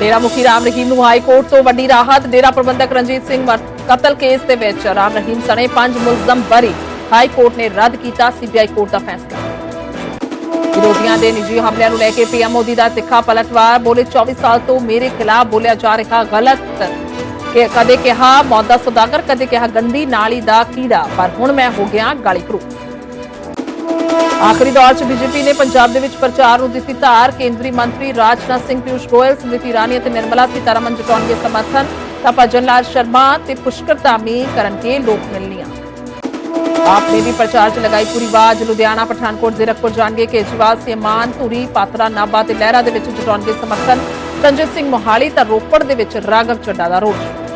ਡੇਰਾ ਮੁਖੀ ਰਾਮ ਰਹੀਮ ਨੂੰ high court ਤੋਂ ਵੱਡੀ ਰਾਹਤ, ਡੇਰਾ ਪ੍ਰਬੰਧਕ ਰਣਜੀਤ ਸਿੰਘ ਕਤਲ ਕੇਸ ਦੇ ਵਿੱਚ ਰਾਮ ਰਹੀਮ ਸਣੇ ਪੰਜ ਮੁਲਜ਼ਮ ਬਰੀ। ਹਾਈ ਕੋਰਟ ਨੇ ਰੱਦ ਕੀਤਾ, ਸੀਬੀਆਈ ਕੋਰਟ ਦਾ ਫੈਸਲਾ। ਵਿਰੋਧੀਆਂ ਦੇ ਨਿੱਜੀ ਹਮਲਿਆਂ ਨੂੰ ਲੈ ਕੇ ਪੀਐਮ ਮੋਦੀ ਦਾ ਤਿੱਖਾ ਪਲਟਵਾਰ, ਬੋਲੇ 24 ਸਾਲ ਤੋਂ ਮੇਰੇ ਖਿਲਾਫ ਬੋਲਿਆ ਜਾ ਰਿਹਾ ਗਲਤ। ਕਿ ਕਦੇ ਕਿਹਾ, ਮੌਤ ਦਾ ਸੁਦਾਗਰ, ਕਦੇ ਕਿਹਾ ਗੰਦੀ ਨਾਲੀ ਦਾ ਕੀੜਾ, ਪਰ ਹੁਣ ਮੈਂ ਹੋ ਗਿਆ ਗਾਲੀ ਪ੍ਰੂਫ ਆਖਰੀ ਦੌਰ 'ਚ ਬੀਜੇਪੀ ਨੇ ਪੰਜਾਬ ਦੇ ਵਿੱਚ ਪ੍ਰਚਾਰ ਨੂੰ ਦਿੱਤੀ ਧਾਰ। ਕੇਂਦਰੀ ਮੰਤਰੀ ਰਾਜਨਾਥ ਸਿੰਘ, ਪਿਊਸ਼ ਗੋਇਲ ਸਮ੍ਰਿਤੀ ਇਰਾਨੀ ਅਤੇ ਨਿਰਮਲਾ ਸੀਤਾਰਮਨ ਜਟਾਉਣਗੇ ਸਮਰਥਨ ਤਾਂ ਭਜਨ ਲਾਲ ਸ਼ਰਮਾ ਤੇ ਪੁਸ਼ਕਰ ਧਾਮੀ ਕਰਨਗੇ ਲੋਕ ਮਿਲਣੀਆਂ। ਆਪ ਨੇ ਵੀ ਪ੍ਰਚਾਰ 'ਚ ਲਗਾਈ ਪੂਰੀ ਬਾਜ ਲੁਧਿਆਣਾ, ਪਠਾਨਕੋਟ, ਜ਼ੀਰਕਪੁਰ ਜਾਣਗੇ ਕੇਜਰੀਵਾਲ, ਸਿਮਾਨ, ਧੂਰੀ, ਪਾਤਰਾ, ਨਾਭਾ ਤੇ ਲਹਿਰਾ ਦੇ ਵਿੱਚ ਜਟਾਉਣਗੇ ਸਮਰਥਨ। ਸੰਜੀਤ ਸਿੰਘ ਮੋਹਾਲੀ ਤਾਂ ਰੋਪੜ ਦੇ ਵਿੱਚ ਰਾਘਵ ਚੱਡਾ ਦਾ ਰੋਡ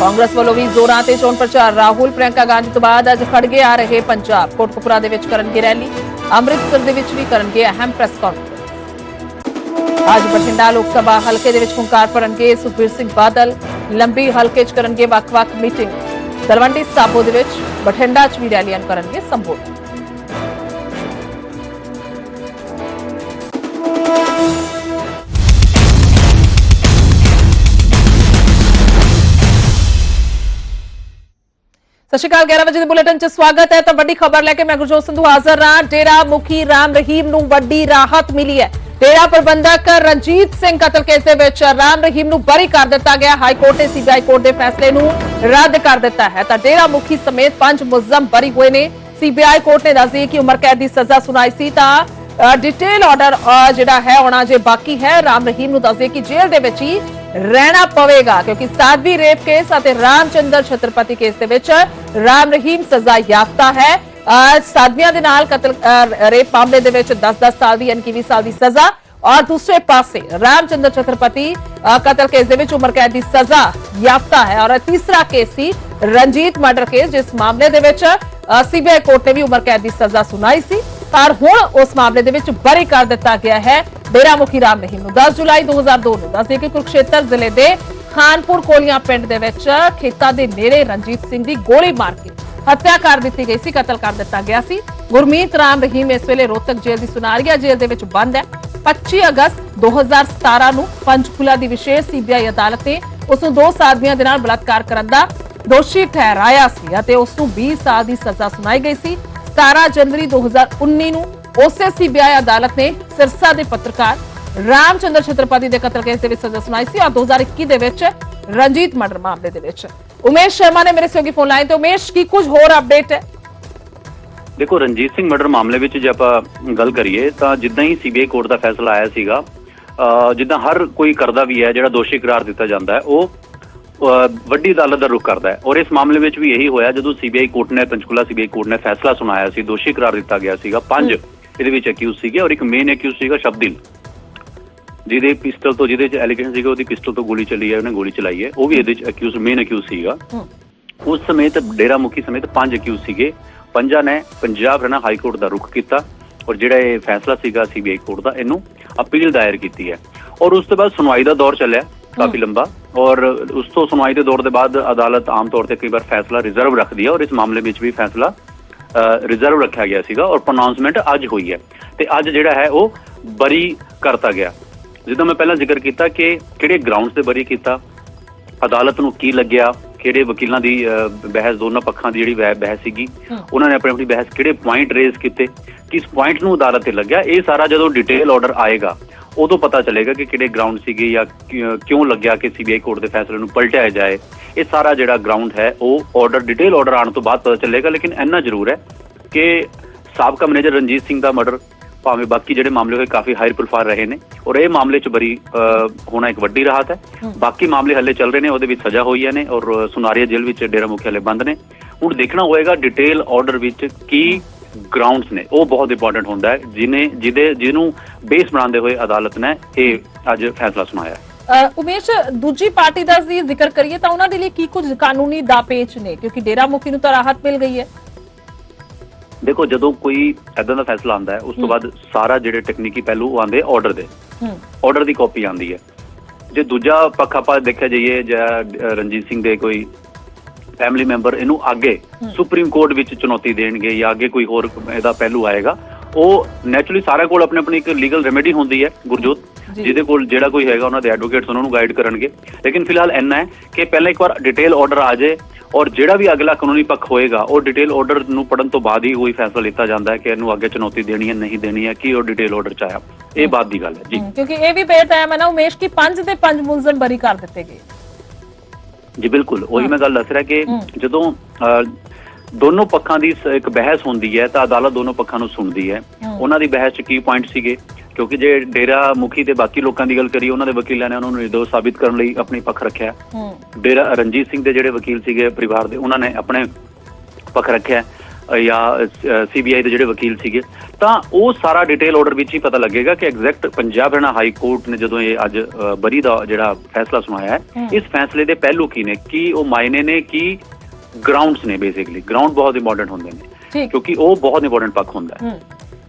ਕਾਂਗਰਸ ਵੱਲੋਂ ਵੀ ਜ਼ੋਰਾਂ ਤੇ ਚੋਣ ਪ੍ਰਚਾਰ। ਰਾਹੁਲ, ਪ੍ਰਿਯੰਕਾ ਗਾਂਧੀ ਤੋਂ ਬਾਅਦ ਅੱਜ ਖੜਗੇ ਆ ਰਹੇ ਪੰਜਾਬ। ਕੋਟਕਪੁਰਾ ਦੇ ਵਿੱਚ ਕਰਨਗੇ ਰੈਲੀ। ਅੰਮ੍ਰਿਤਸਰ ਦੇ ਵਿੱਚ ਵੀ ਕਰਨਗੇ ਅਹਿਮ ਪ੍ਰੈਸ ਕਾਨਫਰੰਸ ਅੱਜ ਬਠਿੰਡਾ ਲੋਕ ਸਭਾ ਹਲਕੇ ਦੇ ਵਿੱਚ ਹੰਕਾਰ ਭਰਨਗੇ ਸੁਖਬੀਰ ਸਿੰਘ ਬਾਦਲ। ਲੰਬੀ ਹਲਕੇ 'ਚ ਕਰਨਗੇ ਵੱਖ-ਵੱਖ ਮੀਟਿੰਗ। ਤਲਵੰਡੀ ਸਾਬੋ ਦੇ ਵਿੱਚ ਬਠਿੰਡਾ 'ਚ ਵੀ ਰੈਲੀਆਂ ਕਰਨਗੇ ਸੰਬੋਧਨ। ਸਤਿ ਸ਼੍ਰੀ ਅਕਾਲ 11 ਵਜੇ ਦੇ ਬੁਲੇਟਿਨ 'ਚ ਸਵਾਗਤ ਹੈ। ਤਾਂ ਵੱਡੀ ਖਬਰ ਲੈ ਕੇ ਮੈਂ ਗੁਰਜੋਤ ਸੰਧੂ ਹਾਜ਼ਰ ਹਾਂ। ਡੇਰਾ ਮੁਖੀ ਰਾਮ ਰਹੀਮ ਨੂੰ ਵੱਡੀ ਰਾਹਤ ਮਿਲੀ ਹੈ। ਡੇਰਾ ਪ੍ਰਬੰਧਕ ਰਣਜੀਤ ਸਿੰਘ ਕਤਲ ਕੇਸ ਦੇ ਵਿੱਚ ਰਾਮ ਰਹੀਮ ਨੂੰ ਬਰੀ ਕਰ ਦਿੱਤਾ ਗਿਆ। ਹਾਈ ਕੋਰਟ ਨੇ ਸੀਬੀਆਈ ਕੋਰਟ ਦੇ ਫੈਸਲੇ ਨੂੰ ਰੱਦ ਕਰ ਦਿੱਤਾ ਹੈ। ਤਾਂ ਡੇਰਾ ਮੁਖੀ ਸਮੇਤ ਪੰਜ ਮੁਲਜ਼ਮ ਬਰੀ ਹੋਏ ਨੇ। ਸੀਬੀਆਈ ਕੋਰਟ ਨੇ ਦੱਸਿਆ ਕਿ ਉਮਰ ਕੈਦ ਦੀ ਸਜ਼ਾ ਸੁਣਾਈ ਸੀ। ਤਾਂ ਡਿਟੇਲ ਆਰਡਰ ਜਿਹੜਾ ਹੈ, ਆਉਣਾ ਜੇ ਬਾਕੀ ਹੈ। ਰਾਮ ਰਹੀਮ ਨੂੰ ਦੱਸਦੇ ਕਿ ਜੇਲ੍ਹ ਦੇ ਵਿੱਚ ਹੀ ਰਹਿਣਾ ਪਵੇਗਾ, ਕਿਉਂਕਿ ਸਾਦਵੀ ਰੇਪ ਕੇਸ ਅਤੇ ਰਾਮਚੰਦਰ ਛਤਰਪਤੀ ਕੇਸ ਦੇ ਵਿੱਚ ਰਾਮ ਰਹੀਮ ਸਜ਼ਾ ਯਾਫਤਾ ਹੈ। ਅਹ ਦੇ ਨਾਲ ਕਤਲ ਰੇਪ ਮਾਮਲੇ ਦੇ ਵਿੱਚ 10-10 ਸਾਲ ਦੀ ਯਾਨੀ ਕਿ 20 ਸਾਲ ਦੀ ਸਜ਼ਾ ਔਰ ਦੂਸਰੇ ਪਾਸੇ ਰਾਮਚੰਦਰ ਛਤਰਪਤੀ ਕਤਲ ਕੇਸ ਦੇ ਵਿੱਚ ਉਮਰ ਕੈਦ ਦੀ ਸਜ਼ਾ ਯਾਫਤਾ ਹੈ ਔਰ ਤੀਸਰਾ ਕੇਸ ਸੀ ਰਣਜੀਤ ਮਰਡਰ ਕੇਸ, ਜਿਸ ਮਾਮਲੇ ਦੇ ਵਿੱਚ ਸੀਬੀਆਈ ਕੋਰਟ ਨੇ ਵੀ ਉਮਰ ਕੈਦ ਦੀ ਸਜ਼ਾ ਸੁਣਾਈ ਸੀ। ਪਰ ਹੁਣ ਉਸ ਮਾਮਲੇ ਦੇ ਵਿੱਚ ਬਰੀ ਕਰ ਦਿੱਤਾ ਗਿਆ ਹੈ। ਡੇਰਾ ਮੁਖੀ ਰਾਮ ਰਹੀਮ ਨੂੰ। 10 ਜੁਲਾਈ 2002 ਨੂੰ ਦੱਸਦੇ ਕਿ ਕੁਰਕਸ਼ੇਤਰ ਜ਼ਿਲ੍ਹੇ ਦੇ ਖਾਨਪੁਰ ਕੋਲੀਆਂ ਪਿੰਡ ਦੇ ਵਿੱਚ ਖੇਤਾਂ ਦੇ ਨੇੜੇ ਰਣਜੀਤ ਸਿੰਘ ਦੀ ਗੋਲੀ ਮਾਰ ਕੇ ਹੱਤਿਆ ਕਰ ਦਿੱਤੀ ਗਈ ਸੀ, ਕਤਲ ਕਰ ਦਿੱਤਾ ਗਿਆ ਸੀ। ਗੁਰਮੀਤ ਰਾਮ ਰਹੀਮ ਇਸ ਵੇਲੇ ਰੋਹਤਕ ਜੇਲ੍ਹ ਦੀ ਸੁਨਾਰੀਆ ਜੇਲ੍ਹ ਦੇ ਵਿੱਚ ਬੰਦ ਹੈ। 25 ਅਗਸਤ 2017 ਨੂੰ ਪੰਚਕੂਲਾ ਦੀ ਵਿਸ਼ੇਸ਼ ਸੀਬੀਆਈ ਅਦਾਲਤ ਨੇ ਉਸ ਨੂੰ ਦੋ ਸਾਧੀਆਂ ਦੇ ਨਾਲ ਬਲਾਤਕਾਰ ਕਰਨ ਦਾ ਦੋਸ਼ੀ ਠਹਿਰਾਇਆ ਸੀ ਅਤੇ ਉਸ ਨੂੰ 20 ਸਾਲ ਦੀ ਸਜ਼ਾ ਸੁਣਾਈ ਗਈ ਸੀ। 17 ਜਨਵਰੀ 2019 ਨੂੰ ਉਸੇ ਸੀਬੀਆਈ ਅਦਾਲਤ ਨੇ ਸਿਰਸਾ ਦੇ ਪੱਤਰਕਾਰ ਰਾਮਚੰਦਰ ਛਤਰਪਤੀ ਦੇ ਕਤਲ ਕੇਸ ਦੇ ਵਿੱਚ ਸਜ਼ਾ ਸੁਣਾਈ ਸੀ ਔਰ 2021 ਦੇ ਵਿੱਚ ਰਣਜੀਤ ਮਰਡਰ ਮਾਮਲੇ ਦੇ ਵਿੱਚ। ਉਮੇਸ਼ ਸ਼ਰਮਾ ਨੇ ਮੇਰੇ ਸਹਿਯੋਗੀ ਫੋਨ ਲਾਈਨ ਤੇ ਉਮੇਸ਼, ਕੀ ਕੁਝ ਹੋਰ ਅਪਡੇਟ ਹੈ? ਦੇਖੋ, ਰਣਜੀਤ ਸਿੰਘ ਮਰਡਰ ਮਾਮਲੇ ਵਿੱਚ ਜੇ ਆਪਾਂ ਗੱਲ ਕਰੀਏ ਤਾਂ ਜਿੱਦਾਂ ਹੀ ਸੀਬੀਆਈ ਕੋਰਟ ਦਾ ਫੈਸਲਾ ਆਇਆ ਸੀਗਾ ਜਿੱਦਾਂ ਹਰ ਕੋਈ ਕਰਦਾ ਵੀ ਹੈ, ਜਿਹੜਾ ਦੋਸ਼ੀ ਕਰਾਰ ਦਿੱਤਾ ਜਾਂਦਾ ਹੈ, ਉਹ ਵੱਡੀ ਅਦਾਲਤ ਦਾ ਰੁਖ ਕਰਦਾ ਹੈ। ਔਰ ਇਸ ਮਾਮਲੇ ਵਿੱਚ ਵੀ ਇਹੀ ਹੋਇਆ, ਜਦੋਂ ਸੀਬੀਆਈ ਕੋਰਟ ਨੇ, ਪੰਚਕੂਲਾ ਸੀਬੀਆਈ ਕੋਰਟ ਨੇ ਫੈਸਲਾ ਸੁਣਾਇਆ ਸੀ, ਦੋਸ਼ੀ ਕਰਾਰ ਦਿੱਤਾ ਗਿਆ ਸੀਗਾ, ਪੰਜ ਇਹਦੇ ਵਿੱਚ ਅਕਿਊਜ਼ ਸੀਗੇ ਔਰ ਇੱਕ ਮੇਨ ਅਕਿਊਜ਼ ਸੀਗਾ ਸ਼ਬਦਿਲ। ਜਿਹਦੇ ਪਿਸਟਲ ਤੋਂ ਜਿਹਦੇ ਚ ਐਲੀਗੇਸ਼ਨ ਸੀਗਾ ਉਹਦੀ ਪਿਸਟਲ ਤੋਂ ਗੋਲੀ ਚੱਲੀ ਹੈ ਉਹਨੇ ਗੋਲੀ ਚਲਾਈ ਹੈ। ਉਹ ਵੀ ਇਹਦੇ ਚ ਅਕਿਊਜ਼ ਮੇਨ ਅਕਿਊਜ਼ ਸੀਗਾ। ਉਸ ਸਮੇਤ ਡੇਰਾ ਮੁਖੀ ਸਮੇਤ ਪੰਜ ਅਕਿਊਜ਼ ਸੀਗੇ। ਪੰਜਾਂ ਨੇ ਪੰਜਾਬ ਹਰਿਆਣਾ ਹਾਈ ਕੋਰਟ ਦਾ ਰੁਖ ਕੀਤਾ ਔਰ ਜਿਹੜਾ ਇਹ ਫੈਸਲਾ ਸੀਗਾ ਸੀਬੀਆਈ ਕੋਰਟ ਦਾ ਇਹਨੂੰ ਅਪੀਲ ਦਾਇਰ ਕੀਤੀ ਹੈ। ਔਰ ਉਸ ਤੋਂ ਬਾਅਦ ਸੁਣਵਾਈ ਦਾ ਦੌਰ ਚੱਲਿਆ ਕਾਫੀ ਲੰਬਾ। ਔਰ ਉਸ ਤੋਂ ਸੁਣਵਾਈ ਦੇ ਦੌਰ ਦੇ ਬਾਅਦ ਅਦਾਲਤ ਆਮ ਤੌਰ ਤੇ ਕਈ ਵਾਰ ਫੈਸਲਾ ਰਿਜ਼ਰਵ ਰੱਖਦੀ ਹੈ ਔਰ ਇਸ ਮਾਮਲੇ ਵਿੱਚ ਵੀ ਫੈਸਲਾ ਰਿਜ਼ਰਵ ਰੱਖਿਆ ਗਿਆ ਸੀਗਾ ਔਰ ਪ੍ਰੋਨਾਂਸਮੈਂਟ ਅੱਜ ਹੋਈ ਹੈ ਤੇ ਅੱਜ ਜਿਹੜਾ ਹੈ ਉਹ ਬਰੀ ਕਰਤਾ ਗਿਆ ਜਿੱਦਾਂ ਮੈਂ ਪਹਿਲਾਂ ਜ਼ਿਕਰ ਕੀਤਾ ਕਿ ਕਿਹੜੇ ਗਰਾਊਂਡਸ ਤੇ ਬਰੀ ਕੀਤਾ ਅਦਾਲਤ ਨੂੰ ਕੀ ਲੱਗਿਆ ਕਿਹੜੇ ਵਕੀਲਾਂ ਦੀ ਬਹਿਸ ਦੋਨਾਂ ਪੱਖਾਂ ਦੀ ਜਿਹੜੀ ਬਹਿ- ਬਹਿਸ ਸੀਗੀ। ਉਹਨਾਂ ਨੇ ਆਪਣੀ ਆਪਣੀ ਬਹਿਸ ਕਿਹੜੇ ਪੁਆਇੰਟ ਰੇਜ਼ ਕੀਤੇ ਕਿਸ ਪੁਆਇੰਟ ਨੂੰ ਅਦਾਲਤ ਤੇ ਲੱਗਿਆ ਇਹ ਸਾਰਾ ਜਦੋਂ ਡਿਟੇਲ ਆਰਡਰ ਆਏਗਾ ਉਦੋਂ ਪਤਾ ਚੱਲੇਗਾ ਕਿ ਕਿਹੜੇ ਗਰਾਊਂਡ ਸੀਗੇ ਜਾਂ ਕਿਉਂ ਲੱਗਿਆ ਕਿ ਸੀਬੀਆਈ ਕੋਰਟ ਦੇ ਫੈਸਲੇ ਨੂੰ ਪਲਟਿਆ ਜਾਏ। ਇਹ ਸਾਰਾ ਜਿਹੜਾ ਗਰਾਊਂਡ ਹੈ ਉਹ ਆਰਡਰ ਡਿਟੇਲ ਆਰਡਰ ਆਉਣ ਤੋਂ ਬਾਅਦ ਪਤਾ ਚੱਲੇਗਾ ਲੇਕਿਨ ਇੰਨਾ ਜ਼ਰੂਰ ਹੈ ਕਿ ਸਾਬਕਾ ਮੈਨੇਜਰ ਰਣਜੀਤ ਸਿੰਘ ਦਾ ਮਰਡਰ ਭਾਵੇਂ ਬਾਕੀ ਜਿਹੜੇ ਮਾਮਲੇ ਹੋਏ ਕਾਫੀ ਹਾਈ ਪ੍ਰੋਫਾਈਲ ਰਹੇ ਨੇ ਔਰ ਇਹ ਮਾਮਲੇ 'ਚ ਬਰੀ ਹੋਣਾ ਇੱਕ ਵੱਡੀ ਰਾਹਤ ਹੈ। ਬਾਕੀ ਮਾਮਲੇ ਹੱਲੇ ਚੱਲ ਰਹੇ ਨੇ ਉਹਦੇ ਵਿੱਚ ਸਜ਼ਾ ਹੋਈਆਂ ਨੇ ਔਰ ਸੁਨਾਰੀਆ ਜੇਲ੍ਹ ਵਿੱਚ ਡੇਰਾ ਮੁਖੀ ਹਲੇ ਬੰਦ ਨੇ। ਹੁਣ ਦੇਖਣਾ ਹੋਏਗਾ ਡਿਟੇਲ ਆਰਡਰ ਵਿੱਚ ਕੀ ਗਰਾਊਂਡਸ ਨੇ ਉਹ ਬਹੁਤ ਇੰਪੋਰਟੈਂਟ ਹੁੰਦਾ ਹੈ ਜਿਨੇ ਜਿਹਦੇ ਜਿਹਨੂੰ ਬੇਸ ਬਣਾਉਂਦੇ ਹੋਏ ਅਦਾਲਤ ਨੇ ਇਹ ਅੱਜ ਫੈਸਲਾ ਸੁਣਾਇਆ ਉਮੇਸ਼ ਦੂਜੀ ਪਾਰਟੀ ਦਾ ਅਸੀਂ ਜ਼ਿਕਰ ਕਰੀਏ ਤਾਂ ਉਹਨਾਂ ਦੇ ਲਈ ਕੀ ਕੁਝ ਕਾਨੂੰਨੀ ਦਾਪੇਚ ਨੇ ਕਿਉਂਕਿ ਡੇਰਾ ਮੁਖੀ ਨੂੰ ਤਾਂ ਰਾਹਤ ਮਿਲ ਗਈ ਹੈ। ਦੇਖੋ ਜਦੋਂ ਕੋਈ ਐਦਾਂ ਦਾ ਫੈਸਲਾ ਆਉਂਦਾ ਹੈ ਉਸ ਤੋਂ ਬਾਅਦ ਸਾਰਾ ਜਿਹੜੇ ਟੈਕਨੀਕੀ ਪਹਿਲੂ ਆਉਂਦੇ ਆਰਡਰ ਦੇ। ਹੂੰ। ਆਰਡਰ ਦੀ ਕਾਪੀ ਆਉਂਦੀ ਹੈ। ਜੇ ਦੂਜਾ ਪੱਖ ਆਪਾਂ ਦੇਖਿਆ ਜਾਈਏ ਜਾਂ ਰਣਜੀਤ ਸਿੰਘ ਦੇ ਕੋਈ ਫੈਮਿਲੀ ਮੈਂਬਰ ਇਹਨੂੰ ਅੱਗੇ ਸੁਪਰੀਮ ਕੋਰਟ ਵਿੱਚ ਚੁਣੌਤੀ ਦੇਣਗੇ ਜਾਂ ਅੱਗੇ ਕੋਈ ਹੋਰ ਇਹਦਾ ਪਹਿਲੂ ਆਏਗਾ। ਉਹ ਨੈਚੁਰਲੀ ਸਾਰਿਆਂ ਕੋਲ ਆਪਣੇ ਆਪਣੀ ਇੱਕ ਲੀਗਲ ਰੈਮੇਡੀ ਹੁੰਦੀ ਹੈ ਗੁਰਜੋਤ। ਜਿਹਦੇ ਕੋਲ ਜਿਹੜਾ ਕੋਈ ਹੈਗਾ ਉਹਨਾਂ ਦੇ ਐਡਵੋਕੇਟਸ ਉਹਨਾਂ ਨੂੰ ਗਾਈਡ ਕਰਨਗੇ। ਲੇਕਿਨ ਫਿਲਹਾਲ ਇੰਨਾ ਹੈ ਕਿ ਪਹਿਲਾਂ ਇੱਕ ਵਾਰ ਡਿਟੇਲ ਆਰਡਰ ਆ ਜਾਏ ਔਰ ਜਿਹੜਾ ਵੀ ਅਗਲਾ ਕਾਨੂੰਨੀ ਪੱਖ ਹੋਏਗਾ ਉਹ ਡਿਟੇਲ ਆਰਡਰ ਨੂੰ ਪੜਨ ਤੋਂ ਬਾਅਦ ਹੀ ਕੋਈ ਫੈਸਲਾ ਲਿੱਤਾ ਜਾਂਦਾ ਹੈ ਕਿ ਇਹਨੂੰ ਅੱਗੇ ਚੁਣੌਤੀ ਦੇਣੀ ਹੈ ਨਹੀਂ ਦੇਣੀ ਹੈ ਕੀ ਉਹ ਡਿਟੇਲ ਆਰਡਰ ਚ ਆਇਆ। ਇਹ ਬਾਤ ਦੀ ਗੱਲ ਹੈ ਜੀ। ਕਿਉਂਕਿ ਇਹ ਵੀ ਬੇਟਾਇਮ ਹੈ ਨਾ ਉਮੇਸ਼ ਕੀ ਪੰਜ ਦੇ ਪੰਜ ਮੁਲਜ਼ਮ ਬਰੀ ਕਰ ਦਿੱਤੇ ਗਏ। ਜੀ ਬਿਲਕੁਲ। ਉਹੀ ਮੈਂ ਗੱਲ ਦੱਸ ਰਿਹਾ ਕਿ। ਜਦੋਂ ਦੋਨੋਂ ਪੱਖਾਂ ਦੀ ਇੱਕ ਬਹਿਸ ਹੁੰਦੀ ਹੈ ਤਾਂ ਅਦਾਲਤ ਦੋਨੋਂ ਪੱਖਾਂ ਨੂੰ ਸੁਣਦੀ ਹੈ। ਉਹਨਾਂ ਦੀ ਬਹਿਸ 'ਚ ਕੀ ਪੁਆਇੰਟ ਸੀਗੇ? ਕਿਉਂਕਿ ਜੇ ਡੇਰਾ ਮੁਖੀ ਤੇ ਬਾਕੀ ਲੋਕਾਂ ਦੀ ਗੱਲ ਕਰੀਏ ਉਹਨਾਂ ਦੇ ਵਕੀਲਾਂ ਨੇ ਉਹਨਾਂ ਨੂੰ ਨਿਰਦੋਸ਼ ਸਾਬਿਤ ਕਰਨ ਲਈ ਆਪਣੀ ਪੱਖ ਰੱਖਿਆ। ਡੇਰਾ ਰਣਜੀਤ ਸਿੰਘ ਦੇ ਜਿਹੜੇ ਵਕੀਲ ਸੀਗੇ ਪਰਿਵਾਰ ਦੇ ਉਹਨਾਂ ਨੇ ਆਪਣੇ ਪੱਖ ਰੱਖਿਆ। ਜਾਂ ਸੀਬੀਆਈ ਦੇ ਜਿਹੜੇ ਵਕੀਲ ਸੀਗੇ ਤਾਂ ਉਹ ਸਾਰਾ ਡਿਟੇਲ ਆਰਡਰ ਵਿੱਚ ਹੀ ਪਤਾ ਲੱਗੇਗਾ ਕਿ exact Punjab Haryana high court ਨੇ ਜਦੋਂ ਇਹ ਅੱਜ ਬਰੀ ਦਾ ਜਿਹੜਾ ਫੈਸਲਾ ਸੁਣਾਇਆ। ਹੈ ਇਸ ਫੈਸਲੇ ਦੇ ਪਹਿਲੂ ਕੀ ਨੇ? ਕੀ ਉਹ ਮਾਇਨੇ ਨੇ? ਕੀ ਗਰਾਊਂਡਸ ਨੇ ਬੇਸਿਕਲੀ ਗਰਾਊਂਡ ਬਹੁਤ ਇੰਪੋਰਟੈਂਟ ਹੁੰਦੇ ਨੇ। ਕਿਉਂਕਿ ਉਹ ਬਹੁਤ ਇੰਪੋਰਟੈਂਟ ਪੱਖ ਹੁੰਦਾ ਹੈ।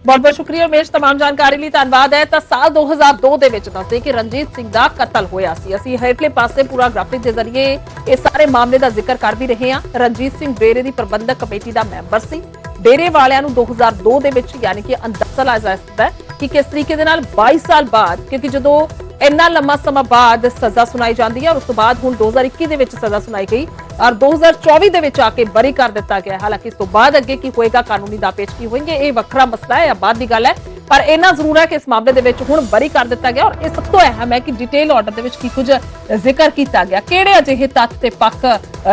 ਬਹੁਤ ਬਹੁਤ ਸ਼ੁਕਰੀਆ ਉਮੇਸ਼ तमाम ਜਾਣਕਾਰੀ ਲਈ ਧੰਨਵਾਦ ਹੈ ਤਾਂ ਸਾਲ 2002 ਦੇ ਵਿੱਚ ਦੱਸਦੇ ਕਿ ਰਣਜੀਤ ਸਿੰਘ ਦਾ ਕਤਲ ਹੋਇਆ ਸੀ ਅਸੀਂ ਹੇਠਲੇ ਪਾਸੇ ਪੂਰਾ ਗ੍ਰਾਫਿਕ ਦੇ ਜ਼ਰੀਏ ਇਹ ਸਾਰੇ ਮਾਮਲੇ ਦਾ ਜ਼ਿਕਰ ਕਰ ਵੀ ਰਹੇ ਹਾਂ ਰਣਜੀਤ ਸਿੰਘ ਡੇਰੇ ਦੀ ਪ੍ਰਬੰਧਕ ਕਮੇਟੀ ਦਾ ਮੈਂਬਰ ਸੀ ਡੇਰੇ ਵਾਲਿਆਂ ਨੂੰ 2002 ਦੇ ਵਿੱਚ ਯਾਨੀ ਕਿ ਅੰਦਾਜ਼ਾ ਲਾਇਆ ਜਾ ਸਕਦਾ ਹੈ ਕਿ ਕਿਸ ਤਰੀਕੇ ਦੇ ਨਾਲ 22 ਸਾਲ ਬਾਅਦ ਕਿਉਂਕਿ ਜਦੋਂ ਇੰਨਾ ਲੰਮਾ ਸਮਾਂ ਬਾਅਦ ਸਜ਼ਾ ਸੁਣਾਈ ਜਾਂਦੀ ਹੈ ਔਰ ਉਸ ਤੋਂ ਬਾਅਦ ਹੁਣ 2021 ਦੇ ਵਿੱਚ ਸਜ਼ਾ ਸੁਣਾਈ ਗਈ ਔਰ 2024 ਦੇ ਵਿੱਚ ਆ ਕੇ ਬਰੀ ਕਰ ਦਿੱਤਾ ਗਿਆ ਹਾਲਾਂਕਿ ਇਸ ਤੋਂ ਬਾਅਦ ਅੱਗੇ ਕੀ ਹੋਏਗਾ, ਕਾਨੂੰਨੀ ਦਾਪੇਚਕੀ ਹੋਣਗੇ, ਇਹ ਵੱਖਰਾ ਮਸਲਾ ਹੈ ਬਾਅਦ ਦੀ ਗੱਲ ਹੈ। ਪਰ ਇੰਨਾ ਜ਼ਰੂਰ ਹੈ ਕਿ ਇਸ ਮਾਮਲੇ ਦੇ ਵਿੱਚ ਹੁਣ ਬਰੀ ਕਰ ਦਿੱਤਾ ਗਿਆ ਔਰ ਇਹ ਸਭ ਤੋਂ ਅਹਿਮ ਹੈ ਕਿ ਡਿਟੇਲ ਆਰਡਰ ਦੇ ਵਿੱਚ ਕੀ ਕੁਝ ਜ਼ਿਕਰ ਕੀਤਾ ਗਿਆ। ਕਿਹੜੇ ਅਜਿਹੇ ਤੱਥ ਤੇ ਪੱਖ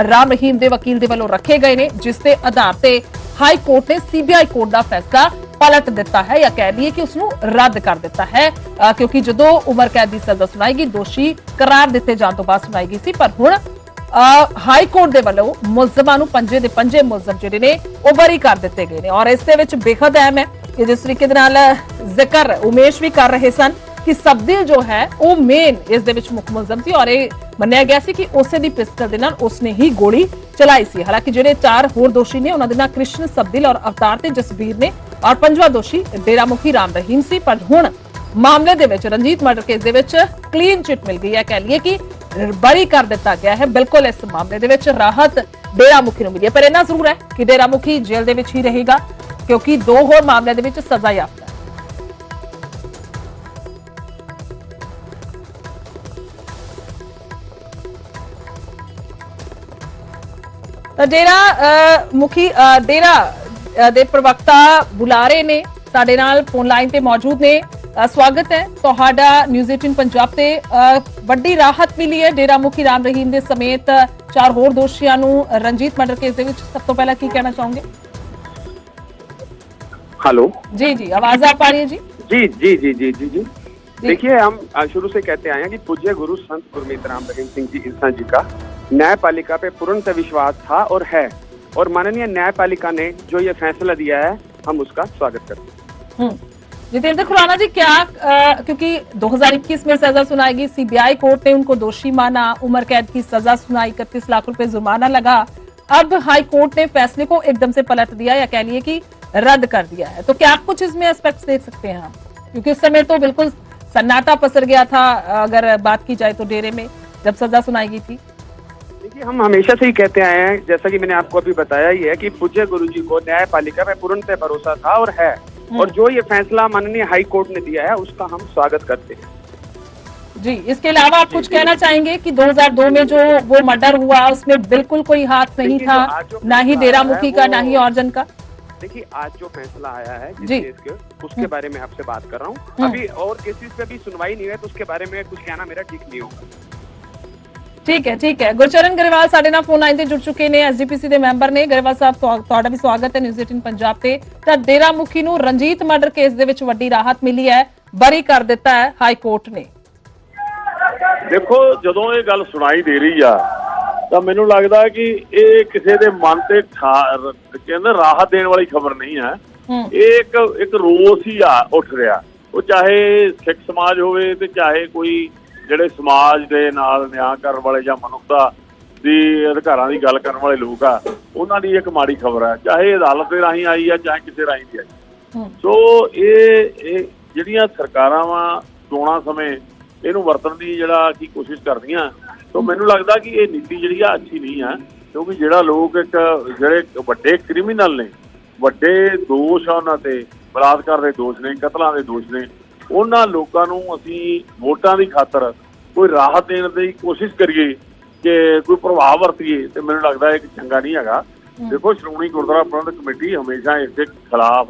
ਰਾਮ ਰਹੀਮ ਦੇ ਵਕੀਲ ਦੇ ਵੱਲੋਂ ਰੱਖੇ ਗਏ ਨੇ, ਜਿਸ ਦੇ ਆਧਾਰ ਤੇ ਹਾਈ ਕੋਰਟ ਨੇ ਸੀਬੀਆਈ ਕੋਰਟ ਦਾ ਫੈਸਲਾ ਪਲਟ ਦਿੱਤਾ ਹੈ ਜਾਂ ਕਹਿ ਲਈਏ ਕਿ ਉਸ ਨੂੰ ਰੱਦ ਕਰ ਦਿੱਤਾ ਹੈ। ਕਿਉਂਕਿ ਜਦੋਂ ਉਮਰ ਕੈਦ ਦੀ ਸਜ਼ਾ ਸੁਣਾਈ ਗਈ, ਦੋਸ਼ੀ ਕਰਾਰ ਦਿੱਤੇ ਜਾਣ ਤੋਂ ਬਾਅਦ ਸੁਣਾਈ ਗਈ ਸੀ, ਪਰ ਹੁਣ ਹਾਈ ਕੋਰਟ ਦੇ ਵੱਲੋਂ ਮੁਲਜ਼ਮਾਂ ਨੂੰ ਪੰਜੇ ਦੇ ਪੰਜੇ ਮੁਲਜ਼ਮ ਜਿਹੜੇ ਨੇ, ਉਹ ਬਰੀ ਕਰ ਦਿੱਤੇ ਗਏ ਨੇ। ਔਰ ਇਸ ਦੇ ਵਿੱਚ ਬੇਖਦ ਅਹਿਮ ਹੈ ਕਿ ਜਿਸ ਤਰੀਕੇ ਦੇ ਨਾਲ ਜ਼ਿਕਰ, ਉਮੇਸ਼ ਵੀ ਕਰ ਰਹੇ ਸਨ ਕਿ ਸਬਦਿਲ ਜੋ ਹੈ, ਉਹ ਮੇਨ ਇਸ ਦੇ ਵਿੱਚ ਮੁੱਖ ਮੁਲਜ਼ਮ ਸੀ। ਔਰ ਇਹ ਮੰਨਿਆ ਗਿਆ ਸੀ ਕਿ ਉਸੇ ਦੀ ਪਿਸਤਲ ਦੇ ਨਾਲ ਉਸਨੇ ਹੀ ਗੋਲੀ ਚਲਾਈ ਸੀ। ਹਾਲਾਂਕਿ ਜਿਹੜੇ ਚਾਰ ਹੋਰ ਦੋਸ਼ੀ ਨੇ, ਉਹਨਾਂ ਦੇ ਨਾਲ ਕ੍ਰਿਸ਼ਨ ਸਬਦਿਲ ਔਰ ਅਵਤਾਰ ਤੇ ਜਸਵੀਰ ਨੇ ਔਰ ਪੰਜਵਾਂ ਦੋਸ਼ੀ ਡੇਰਾ ਮੁਖੀ ਰਾਮ ਰਹੀਮ ਸੀ। ਪਰ ਹੁਣ ਮਾਮਲੇ ਦੇ ਵਿੱਚ ਰਣਜੀਤ ਮਰਡਰ ਕੇਸ ਦੇ ਵਿੱਚ ਕਲੀਨ ਚਿੱਟ ਮਿਲ ਗਈ ਹੈ। ਕਹਿ ਲਈਏ ਕਿ ਬਰੀ ਕਰ ਦਿੱਤਾ ਗਿਆ ਹੈ। ਬਿਲਕੁਲ ਇਸ ਮਾਮਲੇ ਦੇ ਵਿੱਚ ਰਾਹਤ ਡੇਰਾ ਮੁਖੀ ਨੂੰ ਮਿਲੀ ਹੈ। ਪਰ ਇਹਨਾਂ ਜ਼ਰੂਰ ਹੈ ਕਿ ਡੇਰਾ ਮੁਖੀ ਜੇਲ੍ਹ ਦੇ ਵਿੱਚ ਹੀ ਰਹੇਗਾ ਕਿਉਂਕਿ ਦੋ ਹੋਰ ਮਾਮਲਿਆਂ ਦੇ ਵਿੱਚ ਸਜ਼ਾ ਯਾਫਤਾ ਡੇਰਾ ਮੁਖੀ ਅ, ਡੇਰਾ ਦੇ ਪ੍ਰਵਕਤਾ ਬੁਲਾਰੇ ਨੇ ਸਾਡੇ ਨਾਲ ਫੋਨ ਲਾਈਨ ਤੇ ਮੌਜੂਦ ਨੇ। ਸਵਾਗਤ ਹੈ ਤੁਹਾਡਾ ਨਿਊਜ਼ 18 ਪੰਜਾਬ ਤੇ ਅ, ਵੱਡੀ ਰਾਹਤ ਮਿਲੀ ਹੈ ਡੇਰਾ ਮੁਖੀ ਰਾਮ ਰਹੀਮ ਦੇ ਸਮੇਤ ਚਾਰ ਹੋਰ ਦੋਸ਼ੀਆਂ ਨੂੰ ਰਣਜੀਤ ਮਰਡਰ ਕੇਸ ਦੇ ਵਿੱਚ ਸਭ ਤੋਂ ਪਹਿਲਾਂ ਕੀ ਕਹਿਣਾ ਚਾਹੋਗੇ हेलो जी जी आवाज आ पा रही है जी जी जी जी जी जी जी देखिए हम अ, शुरू से कहते आए हैं कि पूज्य गुरु संत गुरमीत राम रहीम सिंह जी इंसान जी का न्यायपालिका पे पूर्णतः विश्वास था और है और माननीय न्यायपालिका ने जो ये फैसला दिया है हम उसका स्वागत करते हैं हम्म जितेंद्र खुराना जी क्या अ, क्योंकि 2021 में सजा सुनाई गई सीबीआई कोर्ट ने उनको दोषी माना उम्र कैद की सजा सुनाई इकतीस लाख रुपए जुर्माना लगा। अब हाई कोर्ट ने फैसले को एकदम से पलट दिया या कह लिए कि रद्द कर दिया है। तो क्या आप कुछ इसमें एस्पेक्ट्स देख सकते हैं क्योंकि उस समय तो बिल्कुल सन्नाटा पसर गया था अगर बात की जाए तो डेरे में जब सजा सुनाई गई थी। देखिए हम हमेशा से ही कहते आए हैं जैसा कि मैंने आपको अभी बताया ही है कि पूज्य गुरु जी को न्यायपालिका पे पूर्णतः भरोसा था और है। और जो ये फैसला माननीय हाई कोर्ट ने दिया है उसका हम स्वागत करते हैं। जी इसके अलावा आप कुछ कहना चाहेंगे कि 2002 में जो वो मर्डर हुआ उसमें बिल्कुल कोई हाथ नहीं था ना ही डेरा मुखी का ना ही औरजन का? देखिए आज जो फैसला आया है जिस जी। केस के उसके बारे में आपसे बात कर रहा हूँ। हम्म। अभी और केसेस पे भी सुनवाई नहीं हुई है तो उसके बारे में कुछ कहना मेरा ठीक नहीं होगा। ਠੀਕ ਹੈ ਠੀਕ ਹੈ। ਗੁਰਚਰਨ ਗਰੇਵਾਲ ਸਾਡੇ ਨਾਲ ਫੋਨ ਲਾਈਨ ਤੇ ਜੁੜ ਚੁੱਕੇ ਨੇ ਐਸਜੀਪੀਸੀ ਦੇ ਮੈਂਬਰ ਨੇ। ਗਰੇਵਾਲ ਸਾਹਿਬ ਤੁਹਾ- ਤੁਹਾਡਾ ਵੀ ਸਵਾਗਤ ਹੈ ਨਿਊਜ਼ 18 ਪੰਜਾਬ ਤੇ। ਤਾਂ ਡੇਰਾ ਮੁਖੀ ਨੂੰ ਰਣਜੀਤ ਮਰਡਰ ਕੇਸ ਦੇ ਵਿੱਚ ਵੱਡੀ ਰਾਹਤ ਮਿਲੀ ਹੈ ਬਰੀ ਕਰ ਦਿੱਤਾ ਹੈ ਹਾਈ ਕੋਰਟ ਨੇ। ਦੇਖੋ ਜਦੋਂ ਇਹ ਗੱਲ ਸੁਣਾਈ ਦੇ ਰਹੀ ਆ ਤਾਂ ਮੈਨੂੰ ਲੱਗਦਾ ਕਿ ਇਹ ਕਿਸੇ ਦੇ ਮਨ ਤੇ ਕਹਿੰਦੇ ਰਾਹਤ ਦੇਣ ਵਾਲੀ ਖਬਰ ਨਹੀਂ ਹੂੰ। ਇਹ ਇੱਕ ਇੱਕ ਰੋਸ ਹੀ ਆ ਉੱਠ ਰਿਹਾ। ਉਹ ਚਾਹੇ ਸਿੱਖ ਸਮਾਜ ਹੋਵੇ ਤੇ ਚਾਹੇ ਕੋਈ ਜਿਹੜੇ ਸਮਾਜ ਦੇ ਨਾਲ ਨਿਆਂ ਕਰਨ ਵਾਲੇ ਜਾਂ ਮਨੁੱਖਤਾ ਦੀ ਅਧਿਕਾਰਾਂ ਦੀ ਗੱਲ ਕਰਨ ਵਾਲੇ ਲੋਕ ਆ ਉਹਨਾਂ ਦੀ ਇੱਕ ਮਾੜੀ ਖਬਰ ਹੈ ਚਾਹੇ ਅਦਾਲਤ ਦੇ ਰਾਹੀਂ ਆਈ ਆ ਚਾਹੇ ਕਿਸੇ ਰਾਹੀਂ ਦੀ ਆਈ। ਸੋ ਇਹ ਇਹ ਜਿਹੜੀਆਂ ਸਰਕਾਰਾਂ ਵਾ ਚੋਣਾਂ ਸਮੇਂ ਇਹਨੂੰ ਵਰਤਣ ਦੀ ਜਿਹੜਾ ਕੀ ਕੋਸ਼ਿਸ਼ ਕਰਦੀਆਂ ਸੋ ਮੈਨੂੰ ਲੱਗਦਾ ਕਿ ਇਹ ਨੀਤੀ ਜਿਹੜੀ ਆ ਅੱਛੀ ਨਹੀਂ ਆ ਕਿਉਂਕਿ ਜਿਹੜਾ ਲੋਕ ਇੱਕ ਜਿਹੜੇ ਵੱਡੇ ਕ੍ਰਿਮੀਨਲ ਨੇ ਵੱਡੇ ਦੋਸ਼ ਆ ਉਹਨਾਂ ਤੇ ਬਲਾਤਕਾਰ ਦੇ ਦੋਸ਼ ਨੇ ਕਤਲਾਂ ਦੇ ਦੋਸ਼ ਨੇ ਉਹਨਾਂ ਲੋਕਾਂ ਨੂੰ ਅਸੀਂ ਵੋਟਾਂ ਦੀ ਖਾਤਰ ਕੋਈ ਰਾਹਤ ਦੇਣ ਦੀ ਕੋਸ਼ਿਸ਼ ਕਰੀਏ ਕਿ ਕੋਈ ਪ੍ਰਭਾਵ ਵਰਤੀਏ ਤੇ ਮੈਨੂੰ ਲੱਗਦਾ ਇਹ ਚੰਗਾ ਨਹੀਂ ਹੈਗਾ। ਦੇਖੋ ਸ਼੍ਰੋਮਣੀ ਗੁਰਦੁਆਰਾ ਪ੍ਰਬੰਧਕ ਕਮੇਟੀ ਹਮੇਸ਼ਾ ਇਸ ਦੇ ਖਿਲਾਫ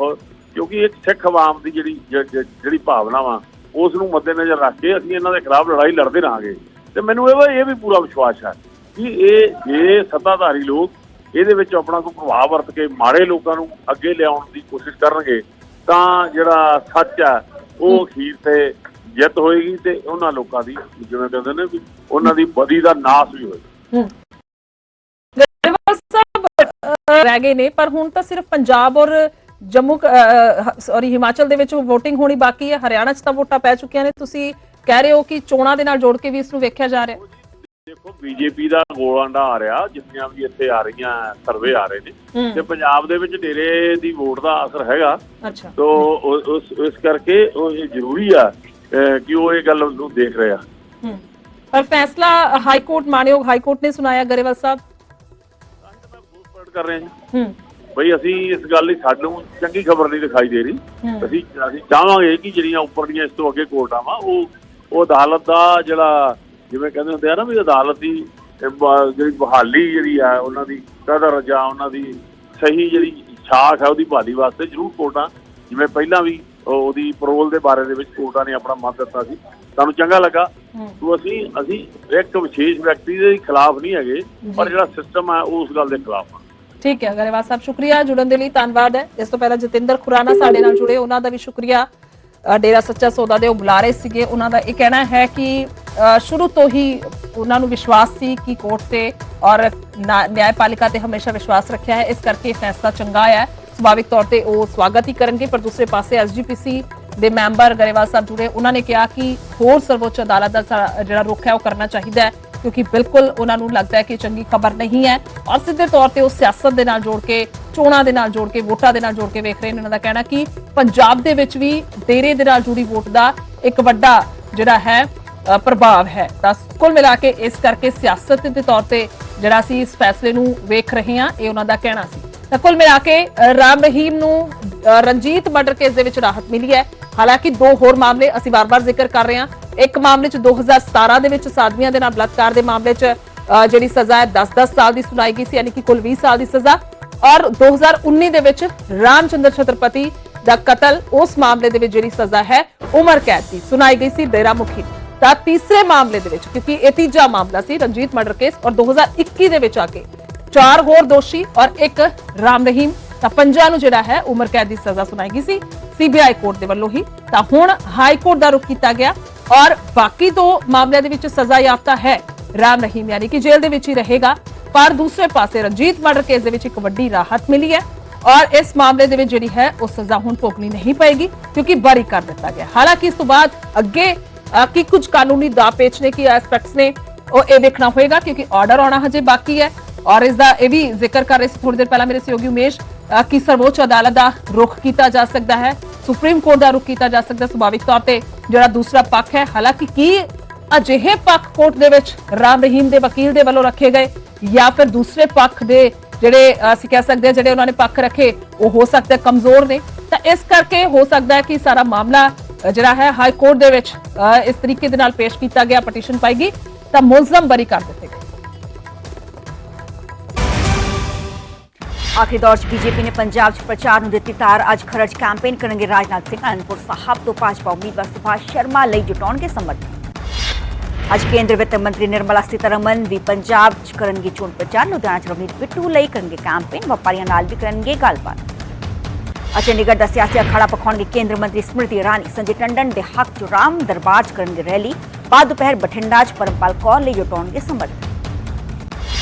ਕਿਉਂਕਿ ਇੱਕ ਸਿੱਖ ਆਵਾਮ ਦੀ ਜਿਹੜੀ ਜਿਹੜੀ ਭਾਵਨਾ ਵਾ ਉਸ ਨੂੰ ਮੱਦੇਨਜ਼ਰ ਰੱਖ ਕੇ ਅਸੀਂ ਇਹਨਾਂ ਦੇ ਖਿਲਾਫ ਲੜਾਈ ਲੜਦੇ ਰਹਾਂਗੇ। ਤੇ ਮੈਨੂੰ ਇਹ ਵਾ- ਇਹ ਵੀ ਪੂਰਾ ਵਿਸ਼ਵਾਸ ਹੈ ਕਿ ਇਹ ਜੇ ਸੱਤਾਧਾਰੀ ਲੋਕ ਇਹਦੇ ਵਿੱਚ ਆਪਣਾ ਕੋਈ ਪ੍ਰਭਾਵ ਵਰਤ ਕੇ ਮਾੜੇ ਲੋਕਾਂ ਨੂੰ ਅੱਗੇ ਲਿਆਉਣ ਦੀ ਕੋਸ਼ਿਸ਼ ਕਰਨਗੇ ਤਾਂ ਜਿਹੜਾ ਸੱਚ ਹੈ ਉਹ ਅਖੀਰ ਤੇ ਜਿੱਤ ਹੋਏਗੀ ਤੇ ਉਹਨਾਂ ਲੋਕਾਂ ਦੀ ਜਿਵੇਂ ਕਹਿੰਦੇ ਨੇ ਵੀ ਉਹਨਾਂ ਦੀ ਬਦੀ ਦਾ ਨਾਸ ਵੀ ਹੋਏਗਾ। ਰਹਿ ਗਏ ਨੇ ਪਰ ਹੁਣ ਤਾਂ ਸਿਰਫ ਪੰਜਾਬ ਔਰ ਜੰਮੂ ਸੌਰੀ ਹਿਮਾਚਲ ਦੇ ਵਿੱਚ VOTING ਹੋਣੀ ਬਾਕੀ ਹੈ। ਹਰਿਆਣਾ 'ਚ ਤਾਂ ਵੋਟਾਂ ਪੈ ਚੁੱਕੀਆਂ ਨੇ। ਤੁਸੀਂ ਕਹਿ ਰਹੇ ਹੋ ਕਿ ਚੋਣਾਂ ਦੇ ਨਾਲ ਜੋੜ ਕੇ ਵੀ ਇਸ ਨੂੰ ਵੇਖਿਆ ਜਾ ਰਿਹਾ। ਦੇਖੋ ਬੀਜੇਪੀ ਦਾ ਗੋਲਾਂਡਾ ਆ ਰਿਹਾ ਜਿੰਨੀਆਂ ਵੀ ਇੱਥੇ ਆ ਰਹੀਆਂ ਸਰਵੇ ਆ ਰਹੇ ਨੇ। ਤੇ ਪੰਜਾਬ ਦੇ ਵਿੱਚ ਡੇਰੇ ਦੀ ਵੋਟ ਦਾ ਅਸਰ ਹੈਗਾ। ਅੱਛਾ। ਤੋ ਉਸ ਇਸ ਕਰਕੇ ਉਹ ਜ਼ਰੂਰੀ ਆ ਕਿ ਉਹ ਇਹ ਗੱਲ ਨੂੰ ਦੇਖ ਰਹੇ। ਪਰ ਫੈਸਲਾ ਹਾਈ ਕੋਰਟ ਮਾਨਯੋਗ ਹਾਈ ਕੋਰਟ ਨੇ ਸੁਣਾਇਆ ਗਰੇਵਾਲ ਸਾਹਿਬ। ਕਰ ਰਿਹਾ ਹੂੰ। ਬਈ ਅਸੀਂ ਇਸ ਗੱਲ ਲਈ ਸਾਨੂੰ ਚੰਗੀ ਖਬਰ ਨਹੀਂ ਦਿਖਾਈ ਦੇ ਰਹੀ। ਅਸੀਂ ਅਸੀਂ ਚਾਹਾਂਗੇ ਕਿ ਜਿਹੜੀਆਂ ਉੱਪਰਲੀਆਂ ਇਸ ਤੋਂ ਅੱਗੇ ਕੋਰਟਾਂ ਵਾ ਉਹ ਉਹ ਅਦਾਲਤ ਦਾ ਜਿਹੜਾ ਜਿਵੇਂ ਕਹਿੰਦੇ ਹੁੰਦੇ ਆ ਨਾ ਵੀ ਅਦਾਲਤ ਦੀ ਜਿਹੜੀ ਬਹਾਲੀ ਜਿਹੜੀ ਆ ਉਹਨਾਂ ਦੀ ਕਦਰ ਜਾਂ ਉਹਨਾਂ ਦੀ ਸਹੀ ਜਿਹੜੀ ਛਾਕ ਹੈ ਉਹਦੀ ਬਹਾਲੀ ਵਾਸਤੇ ਜ਼ਰੂਰ ਕੋਰਟਾਂ। ਜਿਵੇਂ ਪਹਿਲਾਂ ਵੀ ਉਹਦੀ ਪਰੋਲ ਦੇ ਬਾਰੇ ਦੇ ਵਿੱਚ ਕੋਰਟਾਂ ਨੇ ਆਪਣਾ ਮਤ ਦਿੱਤਾ ਸੀ। ਸਾਨੂੰ ਚੰਗਾ ਲੱਗਾ। ਹੂੰ। ਤੋ ਅਸੀਂ ਅਸੀਂ ਇੱਕ ਵਿਸ਼ੇਸ਼ ਵਿਅਕਤੀ ਦੇ ਖਿਲਾਫ ਨਹੀਂ ਹੈਗੇ ਪਰ ਜਿਹੜਾ ਸਿਸਟਮ ਹੈ ਉਹ ਉਸ ਗੱਲ ਦੇ ਖਿਲਾਫ ਆ। ਠੀਕ ਹੈ ਗਰੇਵਾਲ ਸਾਹਿਬ ਸ਼ੁਕਰੀਆ। ਜੁੜਨ ਦੇ ਲਈ ਧੰਨਵਾਦ ਹੈ। ਇਸ ਤੋਂ ਪਹਿਲਾਂ ਜਤਿੰਦਰ ਖੁਰਾਨਾ ਸਾਡੇ ਨਾਲ ਜੁੜੇ। ਉਹਨਾਂ ਦਾ ਵੀ ਸ਼ੁਕਰੀਆ। ਡੇਰਾ ਸੱਚਾ ਸੌਦਾ ਦੇ ਉਹ ਬੁਲਾਰੇ ਸੀਗੇ। ਉਹਨਾਂ ਦਾ ਇਹ ਕਹਿਣਾ ਹੈ ਕਿ ਸ਼ੁਰੂ ਤੋਂ ਹੀ ਉਹਨਾਂ ਨੂੰ ਵਿਸ਼ਵਾਸ ਸੀ ਕਿ ਕੋਰਟ ਤੇ ਔਰ ਨਿਆਂਪਾਲਿਕਾ ਤੇ ਹਮੇਸ਼ਾ ਵਿਸ਼ਵਾਸ ਰੱਖਿਆ ਹੈ। ਇਸ ਕਰਕੇ ਫੈਸਲਾ ਚੰਗਾ ਆਇਆ ਹੈ। ਸੁਭਾਵਿਕ ਤੌਰ ਤੇ ਉਹ ਸਵਾਗਤ ਹੀ ਕਰਨਗੇ, ਪਰ ਦੂਸਰੇ ਪਾਸੇ ਐਸਜੀਪੀਸੀ ਦੇ ਮੈਂਬਰ ਗਰੇਵਾਲ ਸਾਹਿਬ ਜੁੜੇ, ਉਹਨਾਂ ਨੇ ਕਿਹਾ ਕਿ ਹੋਰ ਸਰਵੋੱਚ ਅਦਾਲਤ ਦਾ ਸਾ- ਜਿਹੜਾ ਰੁਖ ਹੈ, ਉਹ ਕਰਨਾ ਚਾਹੀਦਾ ਹੈ, ਕਿਉਂਕਿ ਬਿਲਕੁਲ ਉਹਨਾਂ ਨੂੰ ਲੱਗਦਾ ਹੈ ਕਿ ਚੰਗੀ ਖਬਰ ਨਹੀਂ ਹੈ ਔਰ ਸਿੱਧੇ ਤੌਰ ਤੇ ਉਹ ਸਿਆਸਤ ਦੇ ਨਾਲ ਜੋੜ ਕੇ, ਚੋਣਾਂ ਦੇ ਨਾਲ ਜੋੜ ਕੇ, ਵੋਟਾਂ ਦੇ ਨਾਲ ਜੋੜ ਕੇ ਵੇਖ ਰਹੇ ਨੇ ਉਹਨਾਂ ਦਾ ਕਹਿਣਾ ਕਿ ਪੰਜਾਬ ਦੇ ਵਿੱਚ ਵੀ ਦੇਰੇ ਦੇ ਨਾਲ ਜੁੜੀ ਵੋਟ ਦਾ ਇੱਕ ਵੱਡਾ ਜਿਹੜਾ ਹੈ ਪ੍ਰਭਾਵ ਹੈ। ਤਾਂ ਕੁੱਲ ਮਿਲਾ ਕੇ ਇਸ ਕਰਕੇ ਸਿਆਸਤ ਦੇ ਤੌਰ ਤੇ ਜਿਹੜਾ ਅਸੀਂ ਇਸ ਫੈਸਲੇ ਨੂੰ ਵੇਖ ਰਹੇ ਹਾਂ, ਇਹ ਉਹਨਾਂ ਦਾ ਕਹਿਣਾ ਸੀ। ਤਾਂ ਕੁੱਲ ਮਿਲਾ ਕੇ ਰਾਮ ਰਹੀਮ ਨੂੰ ਰਣਜੀਤ ਮਰਡਰ ਕੇਸ ਦੇ ਵਿੱਚ ਰਾਹਤ ਮਿਲੀ ਹੈ। ਹਾਲਾਂਕਿ ਦੋ ਹੋਰ ਮਾਮਲੇ ਅਸੀਂ ਵਾਰ-ਵਾਰ ਜ਼ਿਕਰ ਕਰ ਰਹੇ ਹਾਂ। ਇੱਕ ਮਾਮਲੇ 'ਚ 2017 ਦੇ ਵਿੱਚ ਸਾਧਵੀਆਂ ਦੇ ਨਾਲ ਬਲਾਤਕਾਰ ਦੇ ਮਾਮਲੇ 'ਚ ਜਿਹੜੀ ਸਜ਼ਾ ਹੈ 10-10 ਸਾਲ ਦੀ ਸੁਣਾਈ ਗਈ ਸੀ, ਯਾਨੀ ਕਿ ਕੁੱਲ 20 ਸਾਲ ਦੀ ਸਜ਼ਾ। ਔਰ 2019 ਦੇ ਵਿੱਚ ਰਾਮਚੰਦਰ ਛਤਰਪਤੀ ਦਾ ਕਤਲ, ਉਸ ਮਾਮਲੇ ਦੇ ਵਿੱਚ ਜਿਹੜੀ ਸਜ਼ਾ ਹੈ, ਉਮਰ ਕੈਦ ਦੀ ਸੁਣਾਈ ਗਈ ਸੀ ਡੇਰਾ ਮੁਖੀ ਤਾਂ ਤੀਸਰੇ ਮਾਮਲੇ ਦੇ ਵਿੱਚ, ਕਿਉਂਕਿ ਇਹ ਤੀਜਾ ਮਾਮਲਾ ਸੀ ਰਣਜੀਤ ਮਰਡਰ ਕੇਸ, ਔਰ 2021 ਦੇ ਵਿੱਚ ਆ ਕੇ ਚਾਰ ਹੋਰ ਦੋਸ਼ੀ ਔਰ ਇੱਕ ਰਾਮ ਰਹੀਮ। ਤਾਂ ਪੰਜਾਂ ਨੂੰ ਜਿਹੜਾ ਹੈ ਉਮਰ ਕੈਦ ਦੀ ਸਜ਼ਾ ਸੁਣਾਈ ਗਈ ਸੀ। ਸੀਬੀਆਈ ਕੋਰਟ ਦੇ ਵੱਲੋਂ ਹੀ। ਤਾਂ ਹੁਣ ਹਾਈ ਕੋਰਟ ਦਾ ਰੁਖ ਕੀਤਾ ਗਿਆ ਔਰ ਬਾਕੀ ਦੋ ਮਾਮਲਿਆਂ ਦੇ ਵਿੱਚ ਸਜ਼ਾ ਯਾਫਤਾ ਹੈ। ਰਾਮ ਰਹੀਮ ਯਾਨੀ ਕਿ ਜੇਲ੍ਹ ਦੇ ਵਿੱਚ ਹੀ ਰਹੇਗਾ। ਪਰ ਦੂਸਰੇ ਪਾਸੇ ਰਣਜੀਤ ਮਰਡਰ ਕੇਸ ਦੇ ਵਿੱਚ ਇੱਕ ਵੱਡੀ ਰਾਹਤ ਮਿਲੀ ਹੈ ਔਰ ਇਸ ਮਾਮਲੇ ਦੇ ਵਿੱਚ ਜਿਹੜੀ ਹੈ ਉਹ ਸਜ਼ਾ ਹੁਣ ਭੋਗਣੀ ਨਹੀਂ ਪਏਗੀ ਕਿਉਂਕਿ ਬਰੀ ਕਰ ਦਿੱਤਾ ਗਿਆ। ਹਾਲਾਂਕਿ ਇਸ ਤੋਂ ਬਾਅਦ ਅੱਗੇ ਅ, ਕੀ ਕੁਝ ਕਾਨੂੰਨੀ ਦਾ ਪੇਚ ਨੇ ਕੀ ਐਸਪੈਕਟਸ ਨੇ ਉਹ ਇਹ ਦੇਖਣਾ ਹੋਏਗਾ ਕਿਉਂਕਿ ਆਰਡਰ ਆਉਣਾ ਹਜੇ ਬਾਕੀ ਹੈ। ਔਰ ਇਸ ਦਾ ਇਹ ਵੀ ਜ਼ਿਕਰ ਕਰ ਰਹੇ ਸੀ ਥੋੜੀ ਦੇਰ ਪਹਿਲਾਂ ਮੇਰੇ ਸਹਿਯੋਗੀ ਉਮੇਸ਼ ਕਿ ਸਰਵੋੱਚ ਅਦਾਲਤ ਦਾ ਰੁਖ ਕੀਤਾ ਜਾ ਸਕਦਾ ਹੈ, ਸੁਪਰੀਮ ਕੋਰਟ ਦਾ ਰੁਖ ਕੀਤਾ ਜਾ ਸਕਦਾ ਸੁਭਾਵਿਕ ਤੌਰ ਤੇ, ਜਿਹੜਾ ਦੂਸਰਾ ਪੱਖ ਹੈ। ਹਾਲਾਂਕਿ ਕੀ ਅਜਿਹੇ ਪੱਖ ਕੋਰਟ ਦੇ ਵਿੱਚ ਰਾਮ ਰਹੀਮ ਦੇ ਵਕੀਲ ਦੇ ਵੱਲੋਂ ਰੱਖੇ ਗਏ ਜਾਂ ਫਿਰ ਦੂਸਰੇ ਪੱਖ ਦੇ ਜਿਹੜੇ ਅਸੀਂ ਕਹਿ ਸਕਦੇ ਹਾਂ ਜਿਹੜੇ ਉਹਨਾਂ ਨੇ ਪੱਖ ਰੱਖੇ, ਉਹ ਹੋ ਸਕਦਾ ਕਮਜ਼ੋਰ ਨੇ। ਤਾਂ ਇਸ ਕਰਕੇ ਹੋ ਸਕਦਾ ਹੈ ਕਿ ਸਾਰਾ ਮਾਮਲਾ ਜਿਹੜਾ ਹੈ ਹਾਈ ਕੋਰਟ ਦੇ ਵਿੱਚ ਇਸ ਤਰੀਕੇ ਦੇ ਨਾਲ ਪੇਸ਼ ਕੀਤਾ ਗਿਆ, ਪਟੀਸ਼ਨ ਪਾਏਗੀ ਤਾਂ ਮੁਲਜ਼ਮ ਬਰੀ ਕਰ ਦਿੱਤੇ ਗਏ। ਆਖਰੀ ਦੌਰ 'ਚ ਬੀਜੇਪੀ ਨੇ ਪੰਜਾਬ 'ਚ ਪ੍ਰਚਾਰ ਨੂੰ ਦਿੱਤੀ ਤਾਰ। ਅੱਜ ਖਰੜ 'ਚ ਕੈਂਪੇਨ ਕਰਨਗੇ ਰਾਜਨਾਥ ਸਿੰਘ। ਅਨੰਦਪੁਰ ਸਾਹਿਬ ਤੋਂ ਭਾਜਪਾ ਉਮੀਦਵਾਰ ਸੁਭਾਸ਼ ਸ਼ਰਮਾ ਲਈ ਜੁਟਾਉਣਗੇ ਸਮਰਥਨ। ਅੱਜ ਕੇਂਦਰ ਵਿੱਤ ਮੰਤਰੀ ਨਿਰਮਲਾ ਸੀਤਾਰਮਨ ਵੀ ਪੰਜਾਬ 'ਚ ਕਰਨਗੇ ਚੋਣ ਪ੍ਰਚਾਰ। ਲੁਧਿਆਣਾ 'ਚ ਰਵਨੀਤ ਬਿੱਟੂ ਲਈ ਕਰਨਗੇ ਕੈਂਪੇਨ ਵਪਾਰੀਆਂ ਨਾਲ ਵੀ ਕਰਨਗੇ ਗੱਲਬਾਤ। ਅੱਜ ਚੰਡੀਗੜ੍ਹ ਦਾ ਸਿਆਸੀ ਅਖਾੜਾ ਪਖਾਉਣਗੇ ਕੇਂਦਰ ਮੰਤਰੀ ਸਮ੍ਰਿਤੀ ਇਰਾਨੀ। ਸੰਜੇ ਟੰਡਨ ਦੇ ਹੱਕ 'ਚ ਰਾਮ ਦਰਬਾਰ 'ਚ ਕਰਨਗੇ ਰੈਲੀ। ਬਾਅਦ ਦੁਪਹਿਰ ਬਠਿੰਡਾ 'ਚ ਪਰਮਪਾਲ ਕੌਰ ਲਈ ਜੁਟਾਉਣਗੇ ਸਮਰਥਨ।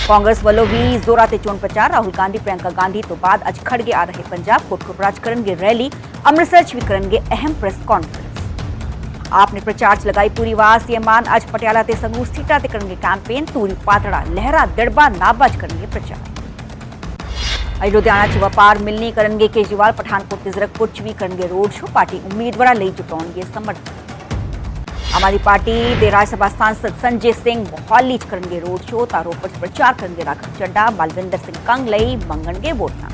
ਕਾਂਗਰਸ ਵੱਲੋਂ ਵੀ ਜ਼ੋਰਾਂ ਤੇ ਚੋਣ ਪ੍ਰਚਾਰ। ਰਾਹੁਲ ਗਾਂਧੀ, ਪ੍ਰਿਯੰਕਾ ਗਾਂਧੀ ਤੋਂ ਬਾਅਦ ਅੱਜ ਖੜਗੇ ਆ ਰਹੇ ਪੰਜਾਬ। ਕੋਟਕਪੁਰਾ 'ਚ ਕਰਨਗੇ ਰੈਲੀ। ਅੰਮ੍ਰਿਤਸਰ 'ਚ ਵੀ ਕਰਨਗੇ ਅਹਿਮ ਪ੍ਰੈਸ ਕਾਨਫਰੰਸ। ਆਪ ਨੇ ਪ੍ਰਚਾਰ 'ਚ ਲਗਾਈ ਪੂਰੀ ਆਵਾਜ਼ ਦੀ ਮਾਨ ਅੱਜ ਪਟਿਆਲਾ ਤੇ ਸੰਗਰੂਰ ਸੀਟਾਂ ਤੇ ਕਰਨਗੇ ਕੈਂਪੇਨ। ਤੂਰੀ ਪਾਤੜਾ, ਲਹਿਰਾ, ਦੜਬਾ ਨਾਭਾ 'ਚ ਕਰਨਗੇ ਪ੍ਰਚਾਰ। ਅੱਜ ਲੁਧਿਆਣਾ 'ਚ ਵਪਾਰ ਮਿਲਣੀ ਕਰਨਗੇ ਕੇਜਰੀਵਾਲ। ਪਠਾਨਕੋਟ ਤੇ ਜ਼ਰਕਪੁਰ 'ਚ ਵੀ ਕਰਨਗੇ ਰੋਡ ਸ਼ੋਅ। ਪਾਰਟੀ ਉਮੀਦਵਾਰਾਂ ਲਈ ਜੁਟਾਉਣਗੇ ਸਮਰਥਨ। ਆਮ ਆਦਮੀ ਪਾਰਟੀ ਦੇ ਰਾਜ ਸਭਾ ਸਾਂਸਦ ਸੰਜੇ ਸਿੰਘ ਮੋਹਾਲੀ 'ਚ ਕਰਨਗੇ ਰੋਡ ਸ਼ੋਅ, ਤਾਂ ਰੋਪੜ ਪ੍ਰਚਾਰ ਕਰਨਗੇ ਰਾਘਵ ਚੱਡਾ, ਬਲਵਿੰਦਰ ਸਿੰਘ ਕੰਗ ਲਈ ਮੰਗਣਗੇ ਵੋਟਾਂ।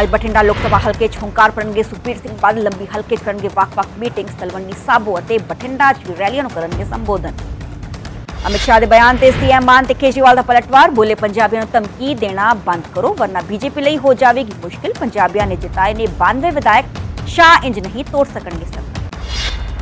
ਅੱਜ ਬਠਿੰਡਾ ਲੋਕ ਸਭਾ ਹਲਕੇ 'ਚ ਹੰਕਾਰ ਕਰਨਗੇ ਸੁਖਬੀਰ ਸਿੰਘ ਬਾਦਲ, ਲੰਬੀ ਹਲਕੇ 'ਚ ਕਰਨਗੇ ਵੱਖ-ਵੱਖ ਮੀਟਿੰਗਸ, ਤਲਵੰਡੀ ਸਾਬੋ ਅਤੇ ਬਠਿੰਡਾ 'ਚ ਵੀ ਰੈਲੀਆਂ ਨੂੰ ਕਰਨਗੇ ਸੰਬੋਧਨ। ਅਮਿਤ ਸ਼ਾਹ ਦੇ ਬਿਆਨ ਤੇ ਸੀਐਮ ਮਾਨ ਤੇ ਕੇਜਰੀਵਾਲ ਦਾ ਪਲਟਵਾਰ, ਬੋਲੇ ਪੰਜਾਬੀਆਂ ਨੂੰ ਧਮਕੀ ਦੇਣਾ ਬੰਦ ਕਰੋ, ਵਰਨਾ ਬੀਜੇਪੀ ਲਈ ਹੋ ਜਾਵੇਗੀ ਮੁਸ਼ਕਿਲ, ਪੰਜਾਬੀਆਂ ਨੇ ਜਿਤਾਏ ਨੇ 92 ਵਿਧਾਇਕ, ਸ਼ਾਹ ਇੰਜ ਨਹੀਂ ਤੋੜ ਸਕਣਗੇ ਸਰਕਾਰ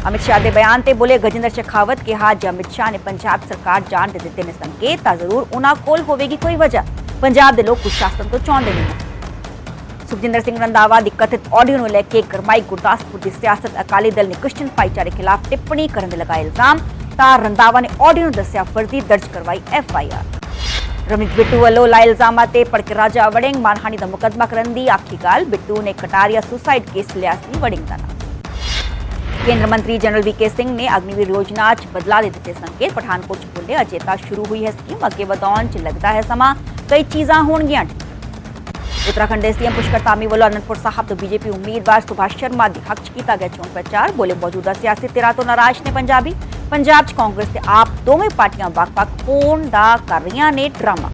ਅਮਿਤ ਸ਼ਾਹ ਦੇ ਬਿਆਨ ਤੇ ਬੋਲੇ ਗਜਿੰਦਰ ਸ਼ੇਖਾਵਤ ਕਿਹਾ ਜੇ ਅਮਿਤ ਸ਼ਾਹ ਨੇ ਪੰਜਾਬ ਸਰਕਾਰ ਜਾਣ ਦੇ ਦਿੱਤੇ ਨੇ ਸੰਕੇਤ ਤਾਂ ਜ਼ਰੂਰ ਉਹਨਾਂ ਕੋਲ ਹੋਵੇਗੀ ਕੋਈ ਵਜ੍ਹਾ ਪੰਜਾਬ ਦੇ ਲੋਕ ਕੁਸ਼ਾਸਨ ਤੋਂ ਚਾਹੁੰਦੇ ਨਹੀਂ ਸੁਖਜਿੰਦਰ ਸਿੰਘ ਰੰਦਾਵਾ ਦੀ ਕਥਿਤ ਆਡੀਓ ਨੂੰ ਲੈ ਕੇ ਗਰਮਾਈ ਗੁਰਦਾਸਪੁਰ ਦੀ ਸਿਆਸਤ ਅਕਾਲੀ ਦਲ ਨੇ ਕ੍ਰਿਸਚਨ ਭਾਈਚਾਰੇ ਖਿਲਾਫ ਟਿੱਪਣੀ ਕਰਨ ਦੇ ਲਗਾਏ ਇਲਜ਼ਾਮ ਤਾਂ ਰੰਦਾਵਾ ਨੇ ਆਡੀਓ ਨੂੰ ਦੱਸਿਆ ਫਰਜ਼ੀ ਦਰਜ ਕਰਵਾਈ F I R Ramit Bittu ਵੱਲੋਂ ਲਾਏ ਇਲਜ਼ਾਮਾਂ ਤੇ ਪੜਕ ਰਾਜਾ ਵੜਿੰਗ ਮਾਨਹਾਨੀ ਦਾ ਮੁਕੱਦਮਾ ਕਰਨ ਦੀ ਆਖੀ ਗੱਲ ਬਿੱਟੂ ਨੇ ਕਟਾਰੀਆ ਸੁਸਾਈਡ ਕੇਸ ਲਿਆ ਸੀ ਵੜਿੰਗ ਦਾ ਨਾਮ ਕੇਂਦਰ ਮੰਤਰੀ ਜਨਰਲ ਵੀਕੇ ਸਿੰਘ ਨੇ ਅਗਨੀਵੀਰ ਯੋਜਨਾ 'ਚ ਬਦਲਾ ਦੇ ਦਿੱਤੇ ਸੰਕੇਤ। ਪਠਾਨਕੋਟ 'ਚ ਬੋਲੇ ਅਜੇ ਤਾਂ ਸ਼ੁਰੂ ਹੋਈ ਹੈ ਸਕੀਮ। ਅੱਗੇ ਵਧਾਉਣ 'ਚ ਲੱਗਦਾ ਹੈ ਸਮਾਂ। ਕਈ ਚੀਜ਼ਾਂ ਹੋਣਗੀਆਂ। ਠੀਕ। ਉੱਤਰਾਖੰਡ ਦੇ ਸੀਐਮ ਪੁਸ਼ਕਰ ਧਾਮੀ ਵੱਲੋਂ ਅਨੰਦਪੁਰ ਸਾਹਿਬ ਤੋਂ ਬੀਜੇਪੀ ਉਮੀਦਵਾਰ ਸੁਭਾਸ਼ ਸ਼ਰਮਾ ਦੀ ਹੱਕ 'ਚ ਕੀਤਾ ਗਿਆ ਚੋਣ ਪ੍ਰਚਾਰ। ਬੋਲੇ ਮੌਜੂਦਾ ਸਿਆਸੀ ਧਿਰਾਂ ਤੋਂ ਨਾਰਾਜ਼ ਨੇ ਪੰਜਾਬੀ। ਪੰਜਾਬ 'ਚ ਕਾਂਗਰਸ ਤੇ ਆਪ ਦੋਵੇਂ ਪਾਰਟੀਆਂ ਵੱਖ-ਵੱਖ ਹੋਣ ਦਾ ਕਰ ਰਹੀਆਂ ਨੇ ਡਰਾਮਾ।